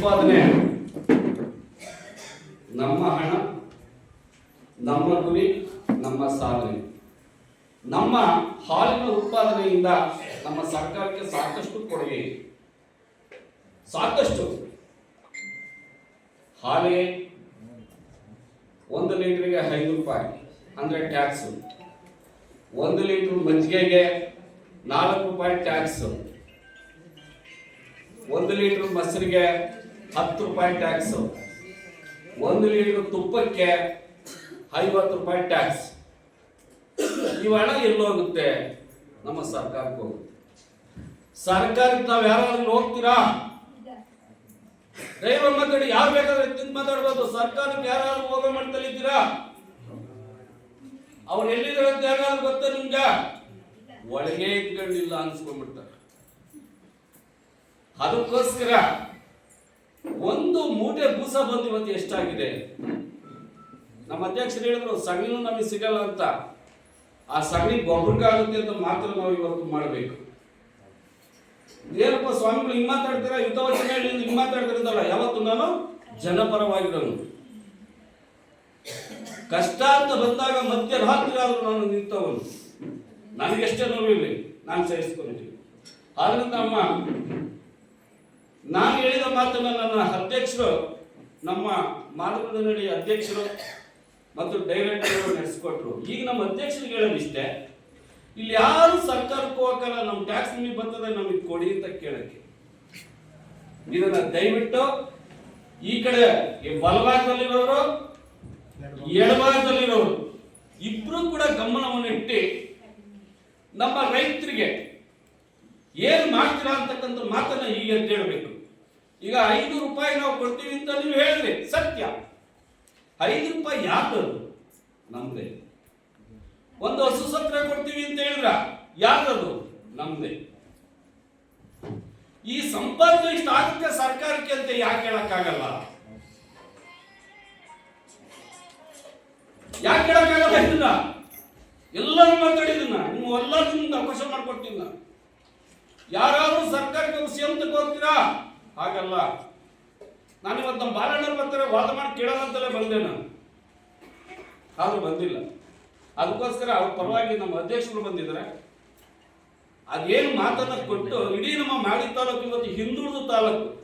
ಉತ್ಪಾದನೆ. ನಮ್ಮ ಹಣ, ನಮ್ಮ ಗುರಿ ನಮ್ಮ ಸಾಧನೆ ನಮ್ಮ ಹಾಲಿನ ಉತ್ಪಾದನೆಯಿಂದ ನಮ್ಮ ಸರ್ಕಾರಕ್ಕೆ ಸಾಕಷ್ಟು ಕೊಡುಗೆ. ಇದೆ ಸಾಕಷ್ಟು. ಹಾಲಿಗೆ ಒಂದು ಲೀಟರ್ಗೆ ಐದು ರೂಪಾಯಿ, ಅಂದ್ರೆ ಟ್ಯಾಕ್ಸ್. ಒಂದು ಲೀಟರ್ ಮಜ್ಜಿಗೆಗೆ ನಾಲ್ಕು ರೂಪಾಯಿ ಟ್ಯಾಕ್ಸ್. ಒಂದು ಲೀಟರ್ ಮೊಸರಿಗೆ ಹತ್ತು ರೂಪಾಯಿ ಟ್ಯಾಕ್ಸ್ ಒಂದು ಲೀಟರ್ ತುಪ್ಪಕ್ಕೆ ಐವತ್ತು ರೂಪಾಯಿ ಟ್ಯಾಕ್ಸ್ ಈ ಹಣ ಎಲ್ಲೋಗುತ್ತೆ ನಮ್ಮ ಸರ್ಕಾರಕ್ಕೆ ಹೋಗುತ್ತೆ. ಸರ್ಕಾರಕ್ಕೆ ನಾವು ಯಾರಾದ್ರೂ ಹೋಗ್ತೀರಾ? ದೈವ ಮಾತಾಡಿ ಯಾರು ಬೇಕಾದ್ರೆ ತಿಂದು ಮಾತಾಡ್ಬೋದು. ಸರ್ಕಾರಕ್ಕೆ ಯಾರಾದ್ರೂ ಹೋಗ ಮಾಡ್ತಲಿದ್ದೀರಾ ಅವ್ರು ಎಲ್ಲಿದ್ದಾರೆ ಅಂತ ಯಾರಾದ್ರೂ ಗೊತ್ತಾ ನಿಮ್ಗೆ? ಒಳಗೆ ಇಟ್ಕೊಂಡಿಲ್ಲ ಅನ್ಸ್ಕೊಂಡ್ಬಿಡ್ತಾರೆ. ಅದಕ್ಕೋಸ್ಕರ ಒಂದು ಮೂಟೆ ಬೂಸ ಬಂದು ಇವತ್ತು ಎಷ್ಟಾಗಿದೆ? ನಮ್ಮ ಅಧ್ಯಕ್ಷರು ಹೇಳಿದ್ರು, ಸಗಣಿನೂ ನಮಗೆ ಸಿಗಲ್ಲ ಅಂತ. ಆ ಸಗಣಿ ಗೊಬ್ಬರಕ್ಕಾಗುತ್ತೆ ಅಂತ ಮಾತ್ರ ನಾವು ಇವತ್ತು ಮಾಡಬೇಕು. ಏನಪ್ಪ ಸ್ವಾಮಿಗಳು ಹಿಂಗ್ ಮಾತಾಡ್ತೀರಾ? ಯುದ್ಧವಚನ ಹೇಳಿ ಹಿಂಗ್ ಮಾತಾಡ್ತಿರೋದಲ್ಲ, ಯಾವತ್ತು ನಾನು? ಜನಪರವಾಗಿರೋನು ಕಷ್ಟ ಅಂತ ಬಂದಾಗ ಮಧ್ಯರಾತ್ರಿ ಆದ್ರೂ ನಾನು ನಿಂತವನು. ನನಗೆಷ್ಟೇ ನೋವಿರಲಿ, ನಾನು ಸಹಿಸ್ಕೊಂಡಿದ್ದೀನಿ ಆದ್ರಿಂದ ಅಮ್ಮ ನಾನು ಹೇಳಿದ ಮಾತನ್ನು ನನ್ನ ಅಧ್ಯಕ್ಷರು, ನಮ್ಮ ಮಾನವನ ನಡಿ ಅಧ್ಯಕ್ಷರು ಮತ್ತು ಡೈರೆಕ್ಟರ್ ನಡೆಸ್ಕೊಟ್ರು. ಈಗ ನಮ್ಮ ಅಧ್ಯಕ್ಷರು ಅಧ್ಯಕ್ಷರಿಗೆ ಹೇಳೋದಿಷ್ಟೇ ಇಲ್ಲಿ ಯಾರು ಸರ್ಕಾರಕ್ಕೂ ಹೋಗಲ್ಲ ನಮ್ಮ ಟ್ಯಾಕ್ಸ್ ನಿಮಗೆ ಬರ್ತದೆ, ನಮಗೆ ಕೊಡಿ ಅಂತ ಕೇಳಕ್ಕೆ. ಇದನ್ನ ದಯವಿಟ್ಟು ಈ ಕಡೆ ಬಲಭಾಗದಲ್ಲಿರೋರು ಎಡಭಾಗದಲ್ಲಿರೋರು ಇಬ್ರು ಕೂಡ ಗಮನವನ್ನು ಇಟ್ಟು ನಮ್ಮ ರೈತರಿಗೆ ಏನ್ ಮಾಡ್ತೀರಾ ಅಂತಕ್ಕಂಥ ಮಾತನ್ನ ಈಗ ಹೇಳ್ಬೇಕು. ಈಗ ಐದು ರೂಪಾಯಿ ನಾವು ಕೊಡ್ತೀವಿ ಅಂತ ನೀವು ಹೇಳಿದ್ರಿ ಸತ್ಯ. ಐದು ರೂಪಾಯಿ ಯಾಕದು ನಮ್ದೇ. ಒಂದು ಹಸು ಸತ್ರ ಕೊಡ್ತೀವಿ ಅಂತ ಹೇಳಿದ್ರ ಯಾಕದು ನಮ್ದೇ. ಈ ಸಂಪಾದನೆ ಇಷ್ಟ ಆಗುತ್ತೆ ಸರ್ಕಾರಕ್ಕೆ ಅಂತ ಯಾಕೆ ಹೇಳಕ್ಕಾಗಲ್ಲ? ಯಾಕೆ ಹೇಳಕ್ಕಾಗಲ್ಲ ಇದನ್ನ? ಎಲ್ಲರೂ ಮಾತಾಡಿದನ್ನ ನೀವು ಎಲ್ಲರೂ ಅವಕಾಶ ಮಾಡ್ಕೊಡ್ತೀನಿ ಯಾರಾದರೂ ಸರ್ಕಾರಕ್ಕೆ ಸಿಎಂ ಹೋಗ್ತೀರಾ? ಹಾಗಲ್ಲ. ನಾನು ಇವತ್ತು ನಮ್ಮ ಬಾಲಣ್ಣರು ಬರ್ತಾರೆ ವಾದ ಮಾಡಿ ಕೇಳೋದಂತಲೇ ಬಂದೆ ನಾನು. ಆದರೂ ಬಂದಿಲ್ಲ. ಅದಕ್ಕೋಸ್ಕರ ಅವ್ರ ಪರವಾಗಿ ನಮ್ಮ ಅಧ್ಯಕ್ಷರು ಬಂದಿದ್ದಾರೆ. ಅದೇನು ಮಾತನ್ನ ಕೊಟ್ಟು ಇಡೀ ನಮ್ಮ ಮಾಡಿ ತಾಲೂಕು ಇವತ್ತು ಹಿಂದುಳಿದ ತಾಲೂಕು.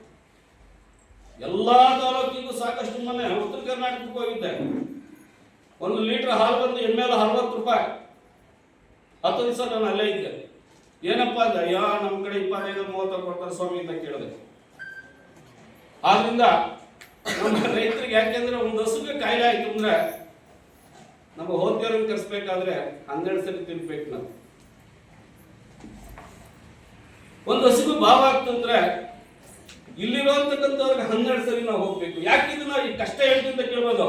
ಎಲ್ಲಾ ತಾಲೂಕಿಗೂ ಸಾಕಷ್ಟು ಮನೆ ಉತ್ತರ ಕರ್ನಾಟಕಕ್ಕೆ ಹೋಗಿದ್ದೆ. ಒಂದು ಲೀಟರ್ ಹಾಲು ಬಂದು ಎಮ್ಮೆ ಎಲ್ ಅರವತ್ತು ರೂಪಾಯಿ. ಹತ್ತು ದಿವಸ ನಾನು ಅಲ್ಲೇ ಇದ್ದೆ. ಏನಪ್ಪ ಅಂದ್ರೆ, ಅಯ್ಯೋ, ನಮ್ಮ ಕಡೆ ಇಪ್ಪತ್ತೈದು, ಮೂವತ್ತು ಕೊಡ್ತಾರೆ ಸ್ವಾಮಿ ಅಂತ ಕೇಳಿದೆ. ಆದ್ರಿಂದ ನಮ್ಮ ರೈತರಿಗೆ ಯಾಕೆಂದ್ರೆ ಒಂದು ಹಸುಗೆ ಕಾಯಿಲೆ ಆಯ್ತು ಅಂದ್ರೆ ನಮ್ಮ ಹೋದ್ಯವ್ರನ್ನ ಕರೆಸ್ಬೇಕಾದ್ರೆ ಹನ್ನೆರಡು ಸರಿ ತಿನ್ಬೇಕು ನಾವು. ಒಂದು ಹಸುಗು ಭಾವ ಆಗ್ತಂದ್ರೆ ಇಲ್ಲಿರುವಂತಕ್ಕಂಥವ್ರಿಗೆ ಹನ್ನೆರಡು ಸರಿ ನಾವು ಹೋಗ್ಬೇಕು. ಯಾಕೆ ಇದನ್ನ ಈ ಕಷ್ಟ ಹೇಳ್ತೀನಿ ಅಂತ ಕೇಳ್ಬೋದು?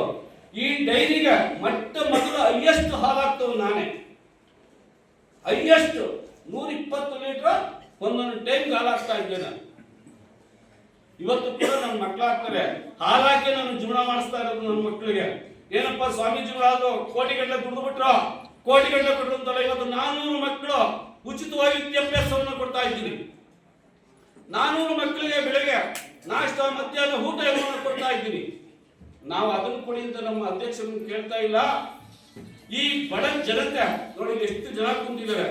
ಈ ಡೈರಿಗೆ ಮೊಟ್ಟ ಮೊದಲು ಹೈಯೆಸ್ಟ್ ಹಾಲಾಗ್ತವ್ ನಾನೇ. ಹೈಯೆಸ್ಟ್ ನೂರ ಇಪ್ಪತ್ತು ಲೀಟರ್ ಒಂದೊಂದು ಟೈಮ್ ಹಾಲಾಗ್ತಾ ಇದ್ದೇನೆ. ಇವತ್ತು ಕೂಡ ನನ್ನ ಮಕ್ಕಳಾಗ್ತಾರೆ ಹಾಲಾಕಿ ನಾನು ಜೀವನ ಮಾಡಿಸ್ತಾ ಇರೋದು ನನ್ನ ಮಕ್ಕಳಿಗೆ ಏನಪ್ಪ ಸ್ವಾಮೀಜಿಗಳಾದ್ರು ಕೋಟಿ ಗಂಟೆ ದುಡ್ದು ಬಿಟ್ರು? ಕೋಟಿ ಗಂಟೆ ಕೊಟ್ಟರು ಇವತ್ತು ನಾನೂರು ಮಕ್ಕಳು ಉಚಿತವಾಗಿ ವಿದ್ಯಾಭ್ಯಾಸವನ್ನು ಕೊಡ್ತಾ ಇದ್ದೀನಿ. ನಾನೂರು ಮಕ್ಕಳಿಗೆ ಬೆಳಗ್ಗೆ ನಾಷ್ಟ, ಮಧ್ಯಾಹ್ನ ಊಟ ಎಲ್ಲವನ್ನು ಕೊಡ್ತಾ ಇದ್ದೀನಿ. ನಾವು ಅದನ್ನು ಕೊಡಿ ಅಂತ ನಮ್ಮ ಅಧ್ಯಕ್ಷರನ್ನು ಕೇಳ್ತಾ ಇಲ್ಲ. ಈ ಬಡ ಜನತೆ, ನೋಡಿ ಎಷ್ಟು ಜನ ಕುಂತಿದ್ದಾರೆ.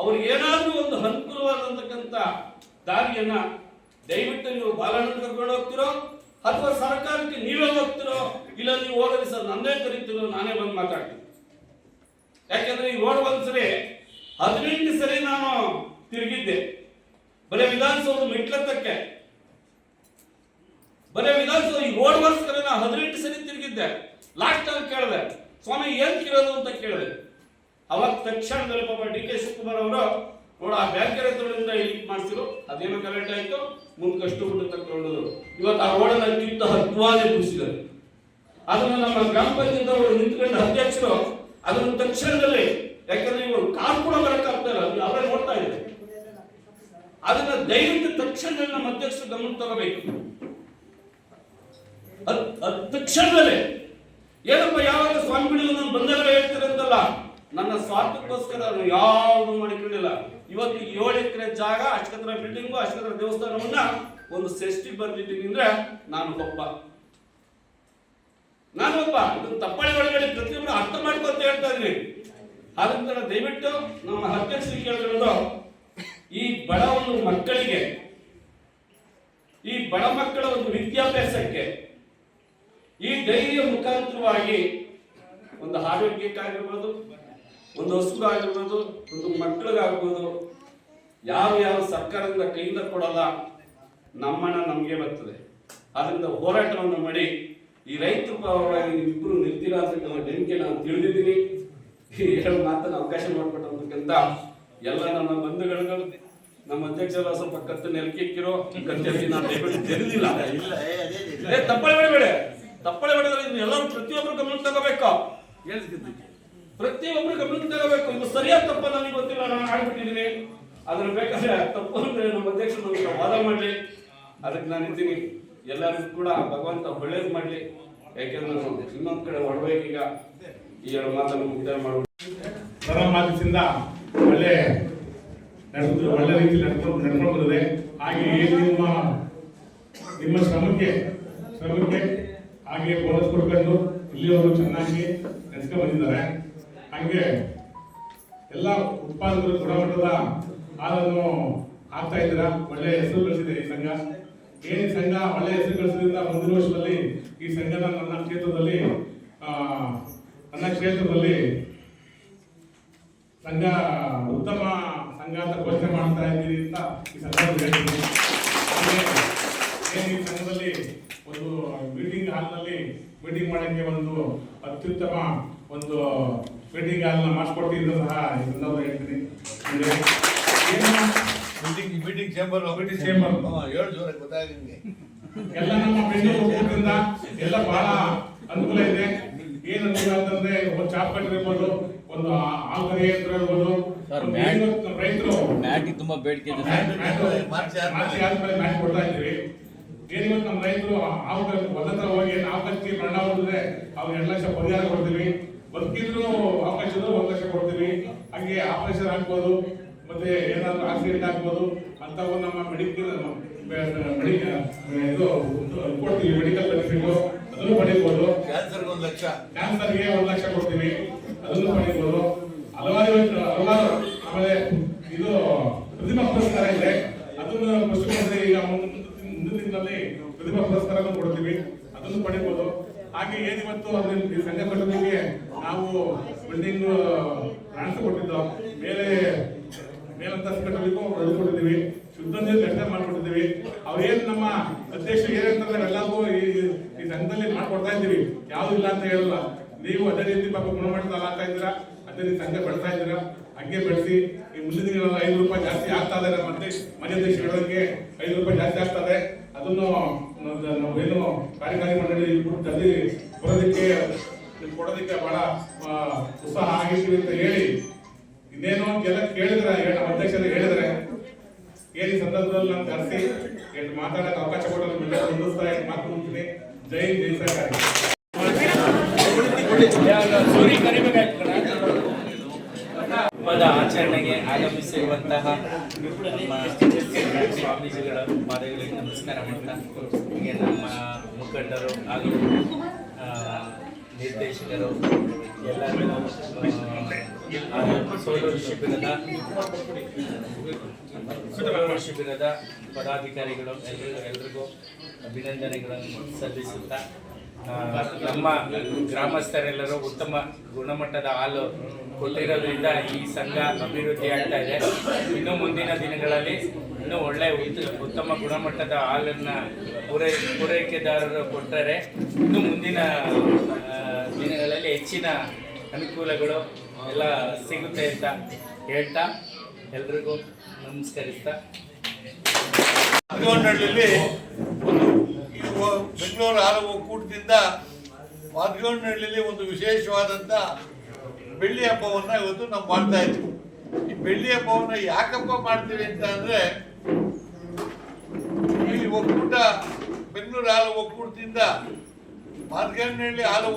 ಅವ್ರಿಗೆ ಏನಾದರೂ ಒಂದು ಅನುಕೂಲವಾದಂತಕ್ಕಂಥ ದಾರಿಯನ್ನ ದಯವಿಟ್ಟು ನೀವು ಬಾಲಣ್ಣ ಕರ್ಕೊಂಡು ಹೋಗ್ತಿರೋ ಅಥವಾ ಸರ್ಕಾರಕ್ಕೆ ನೀವೇ ಹೋಗ್ತಿರೋ, ಇಲ್ಲ ನೀವು ಹೋಗಲಿ ಸರ್, ನನ್ನೇ ಕರೀತಿರೋ, ನಾನೇ ಬಂದು ಮಾತಾಡ್ತೀನಿ. ಯಾಕೆಂದ್ರೆ ಈ ರೋಡ್ ಒಂದ್ಸರಿ ಹದಿನೆಂಟು ಸರಿ ನಾನು ತಿರುಗಿದ್ದೆ. ಬರೀ ವಿಧಾನಸೌಧ ಮೆಟ್ಲತ್ತಕ್ಕೆ. ಬರೀ ವಿಧಾನಸೌಧ, ಈ ರೋಡ್ಗೋಸ್ಕರ ನಾನು ಹದಿನೆಂಟು ಸರಿ ತಿರುಗಿದ್ದೆ. ಲಾಸ್ಟ್ ಅಲ್ಲಿ ಕೇಳಿದೆ, ಸ್ವಾಮಿ, ಏನ್ ಕೇಳೋದು ಅಂತ ಕೇಳಿದೆ. ಅವಾಗ ತಕ್ಷಣದಲ್ಲಿ ಪಾಪ ಡಿ ಕೆ ಶಿವಕುಮಾರ್ ಅವರು, ನೋಡ, ಆ ಬ್ಯಾಂಕರ್ ಹತ್ರದಿಂದ ಇಲ್ಲಿ ಮಾಡಿಸಿದ್ರು ಅದೇನೋ ಕರೆಕ್ಟ್ ಆಯ್ತು ಮುಂದೆ ಕಷ್ಟಪಟ್ಟು ತಕ್ಕೊಂಡು ಇವತ್ತು ಆ ರೋಡನ್ನ ಕಿತ್ತ ಹದ್ವಾಲೆ ಬಿಡಿಸಿದ್ದಾರೆ ಅದನ್ನು ನಮ್ಮ ಗ್ರಾಮ ಪಂಚಾಯತ್ ಅವರು ನಿಂತ್ಕೊಂಡು ಅಧ್ಯಕ್ಷರು ಅದನ್ನು ತಕ್ಷಣದಲ್ಲಿ, ಯಾಕಂದ್ರೆ ಇವರು ಕಾರ್ ಕೂಡ ಬರಕ್ಕಾಗ್ತಾ ಇಲ್ಲ ಅವರೇ ನೋಡ್ತಾ ಇದ್ದಾರೆ. ಅದನ್ನ ದಯವಿಟ್ಟು ತಕ್ಷಣ ನಮ್ಮ ಅಧ್ಯಕ್ಷರು ಗಮನ ತಗೋಬೇಕು ತಕ್ಷಣದಲ್ಲೇ. ಏನಪ್ಪ ಯಾವಾಗ ಸ್ವಾಮಿಗಳು ನಾನು ಬಂದಾಗ ಹೇಳ್ತಿರಂತಲ್ಲ ನನ್ನ ಸ್ವಾರ್ಥಕ್ಕೋಸ್ಕರ ನಾನು ಯಾವುದು ಮಾಡಿಕೊಂಡಿಲ್ಲ. ಇವತ್ತು ಏಳು ಎಕರೆ ಜಾಗ ಅಷ್ಟಕತ್ರ ಬಿಲ್ಡಿಂಗು ಅಷ್ಟಕತ್ರ ದೇವಸ್ಥಾನವನ್ನ ಒಂದು ಸೃಷ್ಟಿ ಬರ್ದಿದ್ದೀನಿ ಅಂದ್ರೆ ನಾನು ಒಬ್ಬ. ನಾನು ಒಬ್ಬ. ಇದನ್ನ ತಪ್ಪಳೆ ಒಳಗಡೆ ಪ್ರತಿಯೊಬ್ಬರು ಅರ್ಥ ಮಾಡ್ಕೊಂತ ಹೇಳ್ತಾ ಇದ್ದೀನಿ. ಆದ್ರಿಂದ ದಯವಿಟ್ಟು ನಮ್ಮ ಅಧ್ಯಕ್ಷರಿಗೆ ಕೇಳಿರೋದು ಈ ಬಡ ಒಂದು ಮಕ್ಕಳಿಗೆ, ಈ ಬಡ ಮಕ್ಕಳ ಒಂದು ವಿದ್ಯಾಭ್ಯಾಸಕ್ಕೆ, ಈ ಧೈರ್ಯ ಮುಖಾಂತರವಾಗಿ ಒಂದು ಆರೋಗ್ಯಕ್ಕಾಗಿರ್ಬೋದು ಒಂದು ಹಸುಗಾಗಿರ್ಬೋದು ಒಂದು ಮಕ್ಕಳಿಗಾಗ್ಬೋದು ಯಾವ ಯಾವ ಸರ್ಕಾರದಿಂದ ಕೈಯಿಂದ ಕೊಡಲ್ಲ, ನಮ್ಮಣ್ಣ ನಮಗೆ ಬರ್ತದೆ. ಅದರಿಂದ ಹೋರಾಟವನ್ನು ಮಾಡಿ, ಈ ರೈತರ ಪರವಾಗಿ ಇಬ್ಬರು ನಿಲ್ತೀರಾ ಅಂತ ನಂಬಿಕೆ ನಾನು ತಿಳಿದಿದ್ದೀನಿ. ಈ ಎರಡು ಮಾತನ್ನ ಅವಕಾಶ ಮಾಡಿಕೊಟ್ಟಂತಕ್ಕಂಥ ಎಲ್ಲ ನನ್ನ ಬಂಧುಗಳು ನಮ್ಮ ಅಧ್ಯಕ್ಷರ ಸ್ವಲ್ಪ ಕತ್ತು ನೆಲಕ್ಕಿಕ್ಕಿರೋ ಕತ್ತಲ್ಲಿ ನಾನು ದಯವಿಟ್ಟು ಏ ತಪ್ಪಳೆ ಬೇಡ ತಪ್ಪಳೆ ಬೇಡ ಎಲ್ಲರೂ ಪ್ರತಿಯೊಬ್ಬರು ಗಮನ ತಗೋಬೇಕು. ಪ್ರತಿಯೊಬ್ಬರು ಗಮನಕ್ಕೆ ತಗೋಬೇಕು. ಇದು ಸರಿಯಾದ ತಪ್ಪ ನನಗೆ ಗೊತ್ತಿಲ್ಲ, ನಾನು ಆಡ್ಬಿಟ್ಟಿದ್ದೀನಿ ಅದ್ರ ಬೇಕಾದ್ರೆ ತಪ್ಪು ಅಂದ್ರೆ ನಮ್ಮ ಅಧ್ಯಕ್ಷರು ವಾದ ಮಾಡಲಿ. ಅದಕ್ಕೆ ನಾನು ಇದ್ದೀನಿ. ಎಲ್ಲರಿಗೂ ಕೂಡ ಭಗವಂತ ಒಳ್ಳೇದು ಮಾಡಲಿ. ಯಾಕೆಂದ್ರೆ ನಾನು ಇನ್ನೊಂದು ಕಡೆ ಹೊಡ್ಬೇಕೀಗ ಈ ಎರಡು ಮಾತನ್ನು ಮುಕ್ತಾಯ ಮಾಡ್ಬೇಕು ಪರಮಾತ್ಮದಿಂದ ಒಳ್ಳೆ ನಡೆದು, ಒಳ್ಳೆ ರೀತಿಯಲ್ಲಿ ನಡ್ಕೊಂಡು ಹಾಗೆ ನಿಮ್ಮ ನಿಮ್ಮ ಶ್ರಮಕ್ಕೆ ಶ್ರಮಕ್ಕೆ ಹಾಗೆ ಬೋನಸ್ ಕೊಡ್ಕೊಂಡು ಇಲ್ಲಿಯವರು ಚೆನ್ನಾಗಿ ನಡೆಸ್ಕೊಂಡು ಬಂದಿದ್ದಾರೆ. ಹಾಗೆ ಎಲ್ಲ ಉತ್ಪಾದಕರು ಗುಣಮಟ್ಟದ ಹಾಲನ್ನು ಹಾಕ್ತಾ ಇದ್ದೀರಾ? ಒಳ್ಳೆ ಹೆಸರು ಗಳಿಸಿದೆ ಈ ಸಂಘ? ಏನೇ ಸಂಘ ಒಳ್ಳೆ ಹೆಸರು ಗಳಿಸಿದ್ರಿಂದ ಮುಂದಿನ ವರ್ಷದಲ್ಲಿ ಈ ಸಂಘನ ನನ್ನ ಕ್ಷೇತ್ರದಲ್ಲಿ ನನ್ನ ಕ್ಷೇತ್ರದಲ್ಲಿ ಸಂಘ ಉತ್ತಮ ಸಂಘ ಅಂತ ಘೋಷಣೆ ಮಾಡ್ತಾ ಇದ್ದೀರಿ ಅಂತ ಈ ಸಂಘದಲ್ಲಿ ಏನು ಸಂಘದಲ್ಲಿ ಒಂದು ಮೀಟಿಂಗ್ ಹಾಲ್ನಲ್ಲಿ ಮೀಟಿಂಗ್ ಮಾಡೋಕ್ಕೆ ಒಂದು ಅತ್ಯುತ್ತಮ ಒಂದು ಮೀಟಿಂಗ್ ಹಾಲ್ನ ಮಾಡಿಸ್ಕೊಡ್ತೀನಿ ಅಂತ ಸಹ ಎಲ್ಲರೂ ಸಂದರ್ಭದಲ್ಲಿ ಹೇಳ್ತೀನಿ meeting meeting chamber Meeting chamber ಏಳು ಜೋರಾಗಿ ಗೊತ್ತಾಗ ನಿಮ್ಗೆ ಎಲ್ಲ ನಮ್ಮ ಬೆಂಗಳೂರು ಒಕ್ಕೂಟದಿಂದ ಎಲ್ಲ ಬಹಳ ಅನುಕೂಲ ಇದೆ ಏನು ಅನುಕೂಲ ಅಂತಂದ್ರೆ ಒಂದು ಚಾಪ್ ಕಟ್ಟರ್ ಇರ್ಬೋದು ಒಂದು ಹಾಲು ಕರಿ ಯಂತ್ರ ಇರ್ಬೋದು ಮ್ಯಾಟ್- ರೈತರು ಮ್ಯಾಟಿಗೆ ತುಂಬಾ ಬೇಡಿಕೆ ಇದೆ ಮ್ಯಾಟ್- ಮ್ಯಾಟ್ ಮಾರ್ಚ್ ಆದ್ಮೇಲೆ- ಮ್ಯಾಟ್ ಕೊಡ್ತಾ ಇದ್ದೀವಿ ಏನು ಇವತ್ತು ನಮ್ಮ ರೈತರು ಕಚ್ಚಿ ಹೊಲತ್ರ ಹೋಗಿ ನಾವು ಕಚ್ಚಿ ಬಣ್ಣ ಹೊಡೆದ್ರೆ ಅವ್ರಿಗೆ ಎರಡು ಲಕ್ಷ ಪರಿಹಾರ ಕೊಡ್ತೀವಿ ಬದುಕಿದ್ರು ಆಪರೇಷನ್ ಒಂದು ಲಕ್ಷ ಕೊಡ್ತೀವಿ ಹಂಗೆ ಆಪರೇಷನ್ ಆಗ್ಬೋದು ಮತ್ತೆ ಏನಾದ್ರು ಆಕ್ಸಿಡೆಂಟ್ ಆಗ್ಬೋದು ಅಂತವು ನಮ್ಮ ಮೆಡಿಕಲ್ ಮೆಡಿಕಲ್ ಇದು ಕೊಡ್ತೀವಿ ಮೆಡಿಕಲ್ ಬೆನಿಫಿಟ್ ಅದನ್ನು ಪಡಿಬೋದು ಕ್ಯಾನ್ಸರ್ಗೆ ಒಂದು ಲಕ್ಷ. ಕ್ಯಾನ್ಸರ್ಗೆ ಒಂದು ಲಕ್ಷ ಕೊಡ್ತೀವಿ ಅದನ್ನು ಪಡೆಯಬಹುದು. ಹಲವಾರು ಹಲವಾರು ಆಮೇಲೆ ಇದು ಪ್ರತಿಭಾ ಪುರಸ್ಕಾರ ಇದೆ. ಅದನ್ನು ಮುಖ್ಯಮಂತ್ರಿ ಈಗ ಮುಂದಿನ ದಿನದಲ್ಲಿ ಪ್ರತಿಭಾ ಪುರಸ್ಕಾರ ಕೊಡ್ತೀವಿ. ಅದನ್ನು ಪಡಿಬೋದು ಹಾಗೆ ಏನಿವತ್ತು ಅದ್ರಲ್ಲಿ ಸಂಜೆ ಸಂಘ ಕಟ್ಟೋದಕ್ಕೆ ನಾವು ಬಿಲ್ಡಿಂಗ್ ಟ್ರಾನ್ಸ್ ಕೊಟ್ಟಿದ್ದು ಮೇಲೆ ಮೇಲಂತಸ್ತು ಕಟ್ಟಬೇಕು ಅದು ಕೊಟ್ಟಿದ್ದೀವಿ ಶುದ್ಧ ನೀರು ವ್ಯವಸ್ಥೆ ಮಾಡ್ಕೊಟ್ಟಿದ್ದೀವಿ ಅವ್ರೇನ್ ನಮ್ಮ ಅಧ್ಯಕ್ಷ ಏನಂತಂದ್ರೆ ಎಲ್ಲರಿಗೂ ಈ ಈ ಸಂಘದಲ್ಲಿ ಮಾಡ್ಕೊಡ್ತಾ ಇದ್ದೀವಿ ಯಾವ್ದು ಇಲ್ಲ ಅಂತ ಹೇಳಲ್ಲ ನೀವು ಅದೇ ರೀತಿ ಪಾಪ ಗುಣಮಟ್ಟದ ಹಾಲು ಹಾಕ್ತಾ ಇದ್ದೀರಾ ಅದೇ ರೀತಿ ಸಂಘ ಬೆಳೆಸ್ತಾ ಇದ್ದೀರಾ ಹಂಗೆ ಬೆಳೆಸಿ ಈ ಮುಂದಿನ ದಿನಗಳಲ್ಲಿ ಐದು ರೂಪಾಯಿ ಜಾಸ್ತಿ ಆಗ್ತಾ ಇದೆ ನಮ್ಮ ಮತ್ತೆ ಮನೆ ಅಧ್ಯಕ್ಷ ಹೇಳೋದಕ್ಕೆ ಐದು ರೂಪಾಯಿ ಜಾಸ್ತಿ ಆಗ್ತದೆ ಅದನ್ನು ನಾವು- ನಾವೇನು ಕಾರ್ಯಕಾರಿ ಮಂಡಳಿ ಜಲ್ದಿ ಬರೋದಕ್ಕೆ ಕೊಡೋದಕ್ಕೆ ಬಹಳ ಉತ್ಸಾಹ ಆಗಿರ್ತೀವಿ ಅಂತ ಹೇಳಿ, ಇನ್ನೇನು ಎಲ್ಲ ಕೇಳಿದ್ರೆ ಅಧ್ಯಕ್ಷರು ಹೇಳಿದ್ರೆ ಏನು ಸಂದರ್ಭದಲ್ಲಿ ನಾನು ಕರೆಸಿ ಎಷ್ಟು ಮಾತಾಡಕ್ಕೆ ಅವಕಾಶ ಕೊಡಲು ಮುಂದಿಸ್ತಾ ಮಾತು ಮುಗಿಸ್ತೀನಿ. ಜೈ ಜೈ ಸರ್ಕಾರಿ ಹಬ್ಬದ ಆಚರಣೆಗೆ ಆಗಮಿಸಿರುವಂತಹ ನಮ್ಮ ಸ್ವಾಮೀಜಿಗಳ ಪಾದಗಳಿಗೆ ನಮಸ್ಕಾರ ಮಾಡ್ತಾ ನಮ್ಮ ಮುಖಂಡರು ಹಾಗೂ ನಿರ್ದೇಶಕರು ಎಲ್ಲರೂ ಸೋಲೂರು ಶಿಬಿರದ ಶಿಬಿರದ ಪದಾಧಿಕಾರಿಗಳು ಎಲ್ಲರಿಗೂ ಎಲ್ರಿಗೂ ಅಭಿನಂದನೆಗಳನ್ನು ಸಲ್ಲಿಸುತ್ತಾ ನಮ್ಮ ಗ್ರಾಮಸ್ಥರೆಲ್ಲರೂ ಉತ್ತಮ ಗುಣಮಟ್ಟದ ಹಾಲು ಕೊಟ್ಟಿರೋದ್ರಿಂದ ಈ ಸಂಘ ಅಭಿವೃದ್ಧಿ ಆಗ್ತಾ ಇದೆ. ಇನ್ನು ಮುಂದಿನ ದಿನಗಳಲ್ಲಿ ಇನ್ನೂ ಒಳ್ಳೆ ಉತ್ತಮ ಗುಣಮಟ್ಟದ ಹಾಲನ್ನು ಪೂರೈ, ಪೂರೈಕೆದಾರರು ಕೊಟ್ಟರೆ ಇನ್ನು ಮುಂದಿನ ದಿನಗಳಲ್ಲಿ ಹೆಚ್ಚಿನ ಅನುಕೂಲಗಳು ಎಲ್ಲ ಸಿಗುತ್ತೆ ಅಂತ ಹೇಳ್ತಾ ಎಲ್ರಿಗೂ ನಮಸ್ಕರಿಸ್ತಾ. ಮಾದಗೊಂಡಳ್ಳಿಯಲ್ಲಿ ಒಂದು ಬೆಂಗಳೂರು ಹಾಲು ಒಕ್ಕೂಟದಿಂದ ಮಾದಗೊಂಡಳ್ಳಿಯಲ್ಲಿ ಒಂದು ವಿಶೇಷವಾದಂಥ ಬೆಳ್ಳಿ ಹಬ್ಬವನ್ನ ಇವತ್ತು ನಾವು ಮಾಡ್ತಾ ಇದ್ವಿ. ಈ ಬೆಳ್ಳಿ ಹಬ್ಬವನ್ನ ಯಾಕಪ್ಪ ಮಾಡ್ತೀವಿ ಅಂತ ಅಂದ್ರೆ, ಈ ಒಕ್ಕೂಟ, ಬೆಂಗಳೂರು ಹಾಲು ಒಕ್ಕೂಟದಿಂದ ಮಾರ್ಗನಹಳ್ಳಿ ಹಾಲು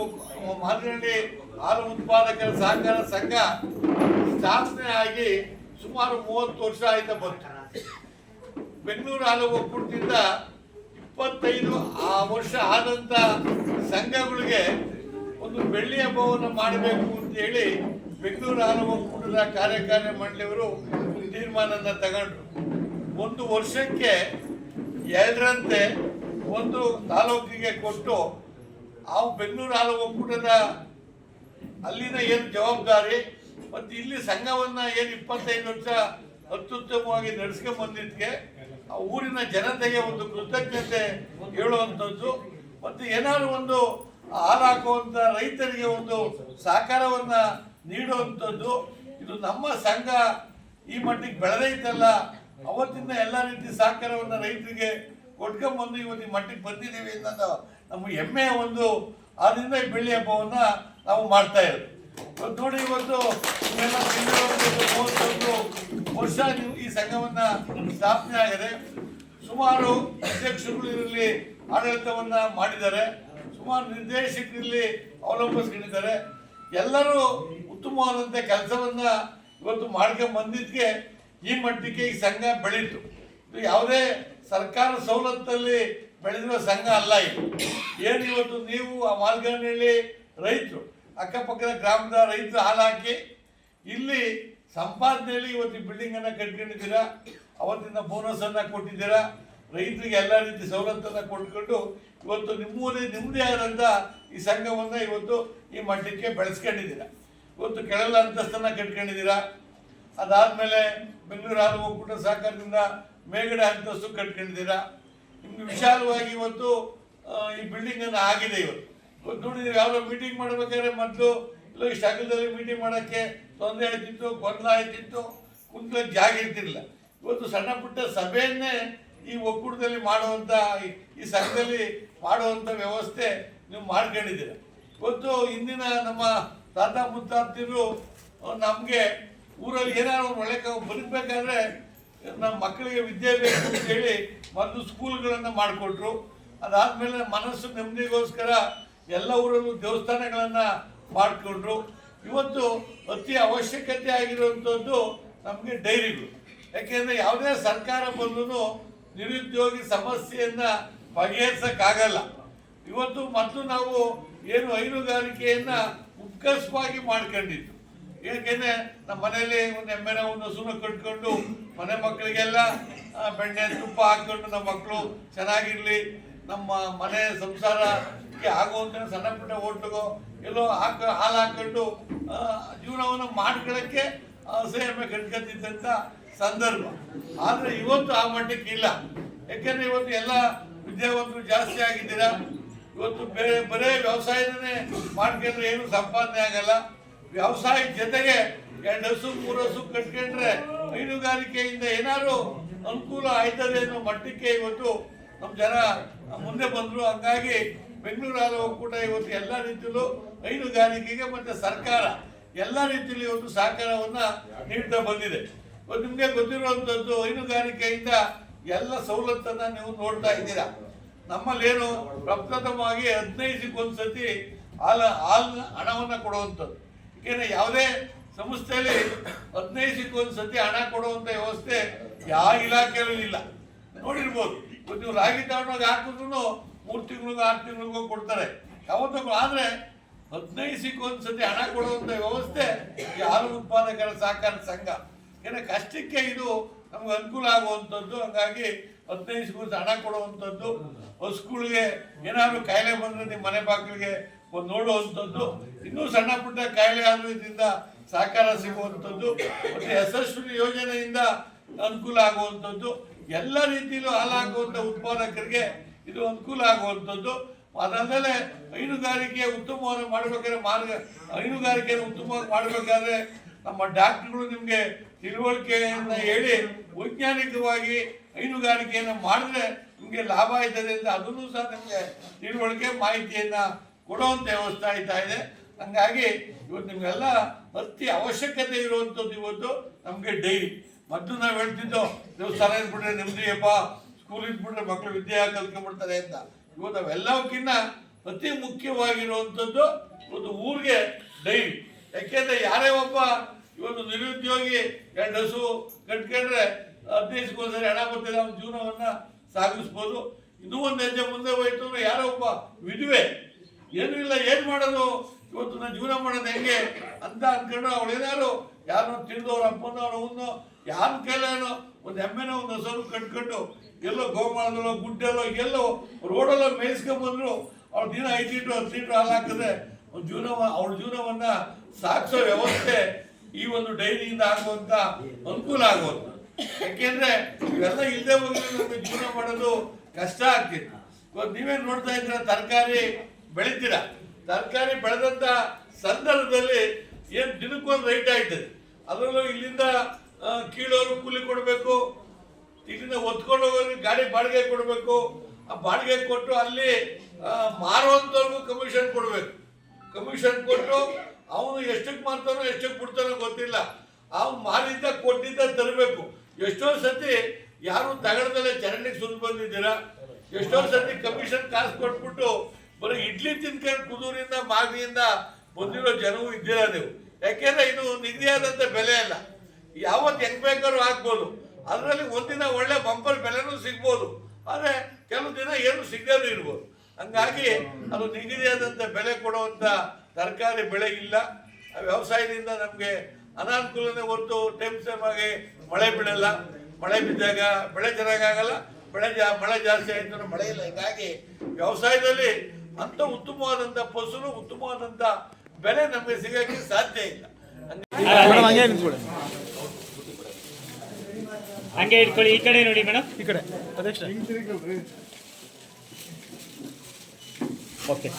ಮಾರ್ಗನಹಳ್ಳಿ ಹಾಲು ಉತ್ಪಾದಕರ ಸಹಕಾರ ಸಂಘ ಸ್ಥಾಪನೆ ಆಗಿ ಸುಮಾರು ಮೂವತ್ತು ವರ್ಷ ಆಯ್ತಾ ಬಂತು. ಬೆಂಗಳೂರು ಹಾಲು ಒಕ್ಕೂಟದಿಂದ ಇಪ್ಪತ್ತೈದು ಆ ವರ್ಷ ಆದಂತ ಸಂಘಗಳಿಗೆ ಒಂದು ಬೆಳ್ಳಿ ಹಬ್ಬವನ್ನು ಮಾಡಬೇಕು ಅಂತ ಹೇಳಿ ಬೆಂಗಳೂರು ಹಾಲು ಒಕ್ಕೂಟದ ಕಾರ್ಯಕಾರಿ ಮಂಡಳಿಯವರು ತೀರ್ಮಾನನ ತಗೊಂಡ್ರು. ಒಂದು ವರ್ಷಕ್ಕೆ ಎರಡರಂತೆ ಒಂದು ತಾಲೂಕಿಗೆ ಕೊಟ್ಟು ಆ ಬೆಂಗಳೂರು ಹಾಲು ಒಕ್ಕೂಟದ ಅಲ್ಲಿನ ಏನು ಜವಾಬ್ದಾರಿ ಮತ್ತು ಇಲ್ಲಿ ಸಂಘವನ್ನು ಏನು ಇಪ್ಪತ್ತೈದು ವರ್ಷ ಅತ್ಯುತ್ತಮವಾಗಿ ನಡೆಸ್ಕೊಂಡು ಬಂದಿದ್ದಕ್ಕೆ ಆ ಊರಿನ ಜನತೆಗೆ ಒಂದು ಕೃತಜ್ಞತೆ ಹೇಳುವಂಥದ್ದು. ಮತ್ತು ಏನಾದ್ರು ಒಂದು ಹಾಲು ಹಾಕುವಂತ ರೈತರಿಗೆ ಒಂದು ಸಹಕಾರವನ್ನ ನೀಡುವಂಥದ್ದು. ಇದು ನಮ್ಮ ಸಂಘ ಈ ಮಟ್ಟಿಗೆ ಬೆಳೆದೈತಲ್ಲ ಅವತ್ತಿಂದ ಎಲ್ಲ ರೀತಿ ಸಹಕಾರವನ್ನ ರೈತರಿಗೆ ಕೊಟ್ಕೊಂಡ್ಬಂದು ಇವತ್ತು ಈ ಮಟ್ಟಿಗೆ ಬಂದಿದ್ದೀವಿ ಅನ್ನೋದು ನಮ್ಮ ಹೆಮ್ಮೆಯ ಒಂದು. ಆದ್ರಿಂದ ಈ ಬೆಳ್ಳಿ ಹಬ್ಬವನ್ನ ನಾವು ಮಾಡ್ತಾ ಇರೋದು. ಇವತ್ತು ನೋಡಿ, ಇವತ್ತು ಮೂವತ್ತೊಂದು ವರ್ಷ ಈ ಸಂಘವನ್ನ ಸ್ಥಾಪನೆ ಆಗಿದೆ. ಸುಮಾರು ಅಧ್ಯಕ್ಷರುಗಳು ಇದರಲ್ಲಿ ಆಡಳಿತವನ್ನ ಮಾಡಿದ್ದಾರೆ. ಸುಮಾರು ನಿರ್ದೇಶಕರಲ್ಲಿ ಅವಲಂಬಿಸ್ಕೊಂಡಿದ್ದಾರೆ. ಎಲ್ಲರೂ ಉತ್ತಮವಾದಂಥ ಕೆಲಸವನ್ನ ಇವತ್ತು ಮಾಡ್ಕೊಂಡ್ ಬಂದಿದ್ದಕ್ಕೆ ಈ ಮಟ್ಟಕ್ಕೆ ಈ ಸಂಘ ಬೆಳೀತು. ಇದು ಯಾವುದೇ ಸರ್ಕಾರ ಸವಲತ್ತಲ್ಲಿ ಬೆಳೆದಿರೋ ಸಂಘ ಅಲ್ಲ ಇದು. ಏನು ಇವತ್ತು ನೀವು ಆ ಮಾಲ್ಗನಹಳ್ಳಿ ರೈತರು, ಅಕ್ಕಪಕ್ಕದ ಗ್ರಾಮದ ರೈತರು ಹಾಲು ಹಾಕಿ, ಇಲ್ಲಿ ಸಂಪಾದನೆಯಲ್ಲಿ ಇವತ್ತು ಬಿಲ್ಡಿಂಗ್ ಅನ್ನ ಕಟ್ಕೊಂಡಿದ್ದೀರಾ? ಅವತ್ತಿನ ಬೋನಸ್ ಅನ್ನ ಕೊಟ್ಟಿದ್ದೀರಾ? ರೈತರಿಗೆ ಎಲ್ಲ ರೀತಿ ಸವಲತ್ತನ್ನು ಕೊಟ್ಕೊಂಡು ಇವತ್ತು ನಿಮ್ಮೂರಿ, ನಿಮ್ಮದೇ ಆದಂತ ಈ ಸಂಘವನ್ನ ಇವತ್ತು ಈ ಮಟ್ಟಕ್ಕೆ ಬೆಳೆಸ್ಕೊಂಡಿದ್ದೀರಾ? ಇವತ್ತು ಕೆಳಲ ಅಂತಸ್ತನ್ನ ಕಟ್ಕೊಂಡಿದ್ದೀರ? ಅದಾದಮೇಲೆ ಬೆಂಗಳೂರು ಹಾಲು ಒಕ್ಕೂಟ ಸಹಕಾರದಿಂದ ಮೇಲ್ಗಡೆ ಅಂತಸ್ತು ಕಟ್ಕೊಂಡಿದ್ದೀರ? ನಿಮ್ಗೆ ವಿಶಾಲವಾಗಿ ಇವತ್ತು ಈ ಬಿಲ್ಡಿಂಗ್ ಅನ್ನು ಆಗಿದೆ ಇವತ್ತು. ಇವತ್ತು ಯಾವ್ದೋ ಮೀಟಿಂಗ್ ಮಾಡಬೇಕಾದ್ರೆ ಮೊದಲು, ಇಲ್ಲ ಇಷ್ಟು ಅಗಲದಲ್ಲಿ ಮೀಟಿಂಗ್ ಮಾಡೋಕ್ಕೆ ತೊಂದರೆ ಆಯ್ತಿತ್ತು, ಗೊಂದಲ ಆಯ್ತಿತ್ತು ಕುಂತ್ಲ ಜಾಗ ಇರ್ತಿರ್ಲಿಲ್ಲ. ಇವತ್ತು ಸಣ್ಣ ಪುಟ್ಟ ಸಭೆಯನ್ನೇ ಈ ಒಕ್ಕೂಟದಲ್ಲಿ ಮಾಡುವಂತ, ಈ- ಸಂಘದಲ್ಲಿ ಮಾಡುವಂತ ವ್ಯವಸ್ಥೆ ನೀವು ಮಾಡ್ಕೊಂಡಿದ್ದೀರ. ಇವತ್ತು ಇಂದಿನ ನಮ್ಮ ತಾತ ಮುತ್ತಾತಿರು ನಮಗೆ ಊರಲ್ಲಿ ಏನಾದ್ರು ಒಳ್ಳೆ ಬದುಕಬೇಕಾದ್ರೆ ನಮ್ಮ ಮಕ್ಕಳಿಗೆ ವಿದ್ಯೆ ಬೇಕು ಅಂತ ಹೇಳಿ ಮೊದಲು ಸ್ಕೂಲ್ಗಳನ್ನು ಮಾಡಿಕೊಟ್ರು. ಅದಾದ್ಮೇಲೆ ಮನಸ್ಸು ನೆಮ್ಮದಿಗೋಸ್ಕರ ಎಲ್ಲ ಊರಲ್ಲೂ ದೇವಸ್ಥಾನಗಳನ್ನು ಮಾಡಿಕೊಂಡ್ರು. ಇವತ್ತು ಅತಿ ಅವಶ್ಯಕತೆ ಆಗಿರುವಂಥದ್ದು ನಮಗೆ ಡೈರಿಗಳು. ಯಾಕೆಂದರೆ ಯಾವುದೇ ಸರ್ಕಾರ ಬಂದರೂ ನಿರುದ್ಯೋಗಿ ಸಮಸ್ಯೆಯನ್ನ ಬಗೆಹರಿಸಕ್ಕಾಗಲ್ಲ. ಇವತ್ತು ಮೊದಲು ನಾವು ಏನು ಹೈನುಗಾರಿಕೆಯನ್ನ ಉತ್ಕರ್ಷವಾಗಿ ಮಾಡ್ಕೊಂಡಿದ್ದು. ಏಕೆಂದ್ರೆ ನಮ್ಮ ಮನೆಯಲ್ಲಿ ಒಂದು ಎಮ್ಮೆನ ಒಂದು ಹಸುನ ಕಟ್ಕೊಂಡು ಮನೆ ಮಕ್ಕಳಿಗೆಲ್ಲ ಬೆಣ್ಣೆ ತುಪ್ಪ ಹಾಕೊಂಡು ನಮ್ಮ ಮಕ್ಕಳು ಚೆನ್ನಾಗಿರ್ಲಿ, ನಮ್ಮ ಮನೆ ಸಂಸಾರಕ್ಕೆ ಆಗುವಂತ ಸಣ್ಣ ಪುಟ್ಟ ಹೋಟ್ಲಿಗೋ ಎಲ್ಲೋ ಹಾಕ, ಹಾಲು ಹಾಕೊಂಡು ಜೀವನವನ್ನು ಮಾಡ್ಕೊಳ್ಳೋಕ್ಕೆ ಹಸೆ ಎಮ್ಮೆ ಕಟ್ಕೊತಿದ್ದಂಥ ಸಂದರ್ಭ. ಆದ್ರೆ ಇವತ್ತು ಆ ಮಟ್ಟಕ್ಕೆ ಇಲ್ಲ. ಯಾಕೆಂದ್ರೆ ಇವತ್ತು ಎಲ್ಲ ವಿದ್ಯಾವಂತರು ಜಾಸ್ತಿ ಆಗಿದ್ದೀರಾ? ಇವತ್ತು ಬೇರೆ, ಬರೇ ವ್ಯವಸಾಯನೇ ಮಾಡ್ಕೊಂಡ್ರೆ ಏನು ಸಂಪಾದನೆ ಆಗಲ್ಲ. ವ್ಯವಸಾಯ ಜೊತೆಗೆ ಎರಡು ಹಸು ಮೂರು ಹಸು ಕಟ್ಕೊಂಡ್ರೆ ಹೈನುಗಾರಿಕೆಯಿಂದ ಏನಾದ್ರು ಅನುಕೂಲ ಆಯ್ತದೆ ಅನ್ನೋ ಮಟ್ಟಕ್ಕೆ ಇವತ್ತು ನಮ್ಮ ಜನ ಮುಂದೆ ಬಂದರು. ಹಂಗಾಗಿ ಬೆಂಗಳೂರು ಹಾಲು ಒಕ್ಕೂಟ ಇವತ್ತು ಎಲ್ಲ ರೀತಿಯಲ್ಲೂ ಹೈನುಗಾರಿಕೆಗೆ ಮತ್ತೆ ಸರ್ಕಾರ ಎಲ್ಲ ರೀತಿಯಲ್ಲಿ ಇವತ್ತು ಸಹಕಾರವನ್ನ ನೀಡ್ತಾ ಬಂದಿದೆ. ನಿಮ್ಗೆ ಗೊತ್ತಿರುವಂತದ್ದು ಹೈನುಗಾರಿಕೆಯಿಂದ ಎಲ್ಲ ಸವಲತ್ತನ್ನ ನೀವು ನೋಡ್ತಾ ಇದ್ದೀರಾ? ನಮ್ಮಲ್ಲೇನು ಪ್ರಪ್ರಥಮವಾಗಿ ಹದಿನೈದಕ್ಕೊಂದ್ಸತಿ ಹಾಲ, ಹಾಲ್ ಹಣವನ್ನ ಕೊಡುವಂಥದ್ದು. ಏಕೆಂದ್ರೆ ಯಾವುದೇ ಸಂಸ್ಥೆಯಲ್ಲಿ ಹದಿನೈದಕ್ಕೊಂದ್ಸತಿ ಹಣ ಕೊಡುವಂತ ವ್ಯವಸ್ಥೆ ಯಾವ ಇಲಾಖೆಯಲ್ಲೂ ಇಲ್ಲ. ನೋಡಿರ್ಬೋದು. ನೀವು ರಾಗಿ ತಗೊಂಡೋಗಿ ಹಾಕಿದ್ರು ಮೂರು ತಿಂಗಳಿಗೂ, ಆರು ತಿಂಗಳಿಗೂ ಕೊಡ್ತಾರೆ. ಯಾವತ್ತೂ ಆದ್ರೆ ಹದಿನೈದಕ್ಕೊಂದ್ಸತಿ ಹಣ ಕೊಡುವಂತ ವ್ಯವಸ್ಥೆ ಈ ಹಾಲು ಉತ್ಪಾದಕರ ಸಹಕಾರ ಸಂಘ ಏನ ಕಷ್ಟಕ್ಕೆ ಇದು ನಮ್ಗೆ ಅನುಕೂಲ ಆಗುವಂಥದ್ದು ಹಂಗಾಗಿ ಹದಿನೈದು ದಿವಸ ಹಣ ಕೊಡುವಂಥದ್ದು ಹಸುಗಳಿಗೆ ಏನಾದರೂ ಕಾಯಿಲೆ ಬಂದ್ರೆ ನಿಮ್ಮ ಮನೆ ಬಾಗಿಲಿಗೆ ಒಂದು ನೋಡುವಂಥದ್ದು ಇನ್ನೂ ಸಣ್ಣ ಪುಟ್ಟ ಕಾಯಿಲೆ ಆದ್ರೂ ಇದರಿಂದ ಸಹಕಾರ ಸಿಗುವಂಥದ್ದು ಮತ್ತೆ ಯಶಸ್ವಿ ಯೋಜನೆಯಿಂದ ಅನುಕೂಲ ಆಗುವಂಥದ್ದು ಎಲ್ಲ ರೀತಿಯಲ್ಲೂ ಹಾಲಾಗುವಂಥ ಉತ್ಪಾದಕರಿಗೆ ಇದು ಅನುಕೂಲ ಆಗುವಂಥದ್ದು. ಅದಾದ್ಮೇಲೆ ಹೈನುಗಾರಿಕೆ ಉತ್ತಮವಾಗಿ ಮಾಡಬೇಕಾದ್ರೆ ಮಾರ್ಗ ಹೈನುಗಾರಿಕೆಯನ್ನು ಉತ್ತಮವಾಗಿ ಮಾಡಬೇಕಾದ್ರೆ ನಮ್ಮ ಡಾಕ್ಟ್ರುಗಳು ನಿಮಗೆ ತಿಳುವಳಿಕೆಯನ್ನ ಹೇಳಿ ವೈಜ್ಞಾನಿಕವಾಗಿ ಹೈನುಗಾರಿಕೆಯನ್ನು ಮಾಡಿದ್ರೆ ನಿಮಗೆ ಲಾಭ ಆಯ್ತದೆ ಅಂತ ಅದನ್ನು ಸಹ ನಿಮಗೆ ತಿಳುವಳಿಕೆ ಮಾಹಿತಿಯನ್ನ ಕೊಡುವಂತ ವ್ಯವಸ್ಥೆ ಆಯ್ತಾ ಇದೆ. ಹಂಗಾಗಿ ಇವತ್ತು ನಿಮಗೆಲ್ಲ ಅತಿ ಅವಶ್ಯಕತೆ ಇರುವಂಥದ್ದು ಇವತ್ತು ನಮಗೆ ಡೈರಿ. ಮೊದಲು ನಾವು ಹೇಳ್ತಿದ್ದೋ, ದೇವಸ್ಥಾನ ಇದ್ಬಿಟ್ರೆ ನೆಮ್ಮದಿಯಪ್ಪ ಸ್ಕೂಲ್ ಇದ್ಬಿಟ್ರೆ ಮಕ್ಕಳು ವಿದ್ಯೆ ಕಲ್ತ್ಕೊಂಡ್ಬಿಡ್ತಾರೆ ಅಂತ. ಇವತ್ತು ಅವೆಲ್ಲವಕ್ಕಿಂತ ಅತಿ ಮುಖ್ಯವಾಗಿರುವಂಥದ್ದು ಇವತ್ತು ಊರಿಗೆ ಡೈರಿ. ಯಾಕೆಂದರೆ ಯಾರೇ ಒಬ್ಬ ಇವತ್ತು ನಿರುದ್ಯೋಗಿ ಎರಡು ಹಸು ಕಟ್ಕೊಂಡ್ರೆ ಹದಿನೈದಕ್ಕೊಂದ್ಸರಿ ಹಣ ಬರ್ತಿದೆ ಅವನ ಜೀವನವನ್ನ ಸಾಗಿಸ್ಬೋದು. ಇನ್ನೂ ಒಂದು ಹೆಜ್ಜೆ ಮುಂದೆ ಹೋಯ್ತು ಅಂದ್ರೆ ಯಾರೋ ಒಬ್ಬ ವಿಧುವೆ. ಏನು ಇಲ್ಲ, ಏನ್ ಮಾಡೋದು? ಇವತ್ತು ನಾನು ಜೀವನ ಮಾಡೋದು ಹೆಂಗೆ? ಅಂತ ಅನ್ಕೊಂಡು ಅವಳು ಏನಾರು ಯಾರು ತಿಳಿದವ್ರ ಅಪ್ಪನೋ ಅವನೋ, ಯಾರ ಕೈಲೇನೋ ಒಂದು ಎಮ್ಮೆನೋ ಒಂದು ಹಸರು ಕಟ್ಕೊಂಡು ಎಲ್ಲೋ ಗೋಮಾಳದಲ್ಲೋ, ಗುಡ್ಡಲ್ಲೋ, ಎಲ್ಲೋ ರೋಡಲ್ಲೋ ಮೇಯಿಸ್ಕೊಂಡ್ಬಂದ್ರು ಅವ್ಳು ದಿನ ಐದು ಲೀಟ್ರು, ಹತ್ತು ಲೀಟ್ರು ಹಾಲು ಹಾಕಿದ್ರೆ ಅವ್ನ ಜೀವನ ಅವಳ ಜೀವನವನ್ನ ಸಾಗಿಸೋ ವ್ಯವಸ್ಥೆ ಈ ಒಂದು ಡೈರಿಯಿಂದ ಆಗುವಂತ ಅನುಕೂಲ ಆಗೋದು ಯಾಕೆಂದ್ರೆ ಇವೆಲ್ಲ ಇಲ್ಲದೆ ಹೋಗಿ ಜೀವನ ಮಾಡೋದು ಕಷ್ಟ ಆಗ್ತಿತ್ತು. ಇವತ್ತು ನೀವೇನು ನೋಡ್ತಾ ಇದ್ದೀರ, ತರಕಾರಿ ಬೆಳಿತೀರ? ತರಕಾರಿ ಬೆಳೆದಂತ ಸಂದರ್ಭದಲ್ಲಿ ಏನು ದಿನಕ್ಕೊಂದು ರೈಟ್ ಆಯ್ತದೆ. ಅದರಲ್ಲೂ ಇಲ್ಲಿಂದ ಕೀಳೋರು ಕೂಲಿ ಕೊಡಬೇಕು, ಇಲ್ಲಿಂದ ಹೊತ್ಕೊಂಡು ಹೋಗೋರು ಗಾಡಿ ಬಾಡಿಗೆ ಕೊಡಬೇಕು. ಆ ಬಾಡಿಗೆ ಕೊಟ್ಟು ಅಲ್ಲಿ ಮಾರುವಂಥವ್ರಿಗೂ ಕಮಿಷನ್ ಕೊಡಬೇಕು. ಕಮಿಷನ್ ಕೊಟ್ಟು ಅವನು ಎಷ್ಟಕ್ಕೆ ಮಾಡ್ತಾನೋ ಎಷ್ಟಕ್ಕೆ ಬಿಡ್ತಾನೋ ಗೊತ್ತಿಲ್ಲ. ಅವ್ನು ಮಾರಿದ್ದ ಕೊಟ್ಟಿದ್ದ ತರಬೇಕು. ಎಷ್ಟೋ ಸತಿ ಯಾರು ತಗಡದಲ್ಲೇ ಚರಂಡಿಗೆ ಸುತ್ತ ಬಂದಿದ್ದೀರಾ? ಎಷ್ಟೋ ಸತಿ ಕಮಿಷನ್ ಕಾಸು ಕೊಟ್ಬಿಟ್ಟು ಬರೀ ಇಡ್ಲಿ ತಿನ್ಕೊಂಡು ಕುದೂರಿಂದ ಮಾಗಡಿಯಿಂದ ಬಂದಿರೋ ಜನವೂ ಇದ್ದೀರಾ ನೀವು? ಯಾಕೆಂದ್ರೆ ಇದು ನಿಗದಿಯಾದಂಥ ಬೆಲೆ ಅಲ್ಲ. ಯಾವತ್ತು ಹೆಂಗ್ ಬೇಕಾದ್ರೂ ಹಾಕ್ಬೋದು ಅದರಲ್ಲಿ ಒಂದಿನ ಒಳ್ಳೆ ಬಂಪರ್ ಬೆಲೆನೂ ಸಿಗ್ಬೋದು. ಆದರೆ ಕೆಲವು ದಿನ ಏನು ಸಿಗದೇ ಇರ್ಬೋದು. ಹಂಗಾಗಿ ಅದು ನಿಗದಿಯಾದಂಥ ಬೆಲೆ ಕೊಡುವಂಥ ತರಕಾರಿ ಬೆಳೆ ಇಲ್ಲ. ವ್ಯವಸಾಯದಿಂದ ನಮಗೆ ಅನಾನುಕೂಲನೇ ಹೊರತು ಟೈಮ್ ಟೈಮ್ ಆಗಿ ಮಳೆ ಬೀಳಲ್ಲ. ಮಳೆ ಬಿದ್ದಾಗ ಬೆಳೆ ಚೆನ್ನಾಗಾಗಲ್ಲ ಬೆಳೆ ಜಾ ಮಳೆ ಜಾಸ್ತಿ ಆಯಿತು ಅಂದ್ರೆ ಮಳೆ ಇಲ್ಲ. ಹೀಗಾಗಿ ವ್ಯವಸಾಯದಲ್ಲಿ ಅಂತ ಉತ್ತಮವಾದಂಥ ಫಸಲು ಉತ್ತಮವಾದಂಥ ಬೆಲೆ ನಮಗೆ ಸಿಗೋಕ್ಕೆ ಸಾಧ್ಯ ಇಲ್ಲ. ಹಂಗೆ ಇಟ್ಕೊಳ್ಳಿ. ಈ ಕಡೆ ನೋಡಿ ಮೇಡಮ್. ಈ ಕಡೆ. ಅಧ್ಯಕ್ಷ. ಓಕೆ.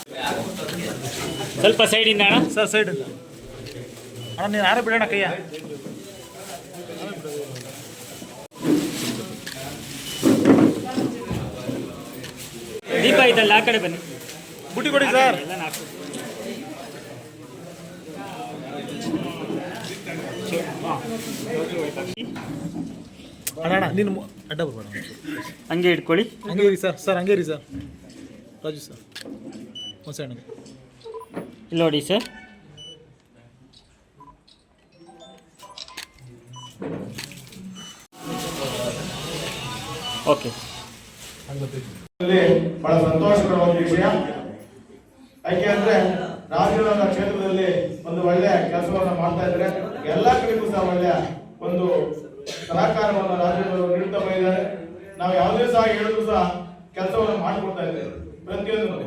ಸ್ವಲ್ಪ ಸೈಡಿಂದ ಅಣ್ಣ. ಸರ್ ಸೈಡ್ ಅಣ್ಣ ನೀನು ಯಾರು ಬಿಡೋಣ ಕೈಯ? ದೀಪ ಐತಲ್ಲ ಆ ಕಡೆ ಬನ್ನಿ. ಬುಟ್ಟಿ ಕೊಡಿ ಸರ್. ಅಣ್ಣ ನೀನು ಅಡ್ಡ ಬರ್ಬೇಡ. ಹಂಗೆ ಇಟ್ಕೊಳ್ಳಿ. ಹಂಗೆ ಇರಿ ಸರ್ ಸರ್ ಹಂಗೆ ಇರಿ ಸರ್. ರಾಜು ಸರ್ ಒಂದು ಸೈಡ್ ಇಲ್ಲಿ ನೋಡಿ ಸರ್. ಓಕೆ. ಇಲ್ಲಿ ಬಹಳ ಸಂತೋಷಕರವಾದ ವಿಷಯ. ಯಾಕೆ ಅಂದ್ರೆ ರಾಜೀವ್ನಗರ ಕ್ಷೇತ್ರದಲ್ಲಿ ಒಂದು ಒಳ್ಳೆಯ ಕೆಲಸವನ್ನು ಮಾಡ್ತಾ ಇದ್ದಾರೆ. ಎಲ್ಲ ಕಡೆಗೂ ಸಹ ಒಳ್ಳೆಯ ಒಂದು ಸಹಕಾರವನ್ನು ರಾಜ್ಯದವರು ನೀಡುತ್ತಾ ಬಂದಿದ್ದಾರೆ. ನಾವು ಯಾವುದೇ ಸಹ ಹೇಳಿದ್ರು ಸಹ ಕೆಲಸವನ್ನು ಮಾಡಿಕೊಡ್ತಾ ಇದ್ದೇವೆ ಪ್ರತಿಯೊಂದು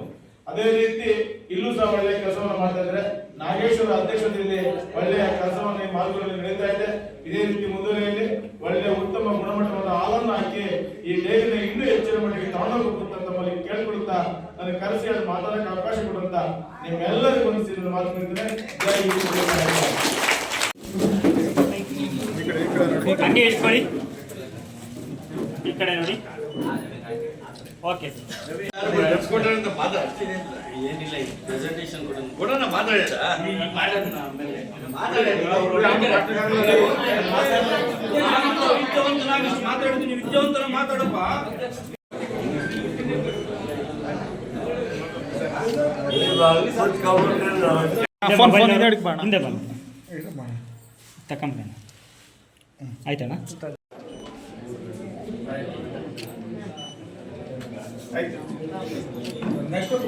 ಅದೇ ರೀತಿ ಇಲ್ಲೂ ಸಹ ಒಳ್ಳೆಯ ಕೆಲಸವನ್ನು ಮಾಡ್ತಾ ಇದ್ರೆ ನಾಗೇಶ್ವರ ಅಧ್ಯಕ್ಷತೆಯಲ್ಲಿ ಒಳ್ಳೆಯ ಕೆಲಸವನ್ನು ಈ ಮಾರ್ಗದಲ್ಲಿ ನಡೀತಾ ಇದೆ. ಇದೇ ರೀತಿ ಮುಂದುವರಿಯಲ್ಲಿ ಒಳ್ಳೆಯ ಉತ್ತಮ ಗುಣಮಟ್ಟವಾದ ಹಾಲನ್ನು ಹಾಕಿ ಈ ಡೈರಿನ ಇನ್ನೂ ಹೆಚ್ಚಿನ ಮಟ್ಟಿಗೆ ತಗೊಂಡೋಗ್ಬೇಕು ಅಂತ ತಮ್ಮಲ್ಲಿ ಕೇಳ್ಕೊಳ್ತಾ ನನಗೆ ಕರೆಸಿ ಅದು ಮಾತಾಡಕ್ಕೆ ಅವಕಾಶ ಕೊಡುವಂತ ನಿಮ್ಮೆಲ್ಲರಿಗೂ ಒಂದು ಮಾತು ಜೈ ಹಿಂದ್, ಜೈ ಭಾರತ. ಹಂಗೆ ಇಟ್ಕೊಳ್ಳಿ. ಈ ಕಡೆ ನೋಡಿ. ಓಕೆ ಏನಿಲ್ಲ ಪ್ರೆಸೆಂಟೇಷನ್ ಕೊಡೋಣ ವಿದ್ಯಾವಂತರ ಮಾತಾಡಪ್ಪ ಹಿಂದೆ ಅಣ್ಣ. ಹಿಂದೆ ಬನ್ನಿ ತಕೊಂಬರೋಣ ಆಯ್ತಣ್ಣ ಆಯ್ತು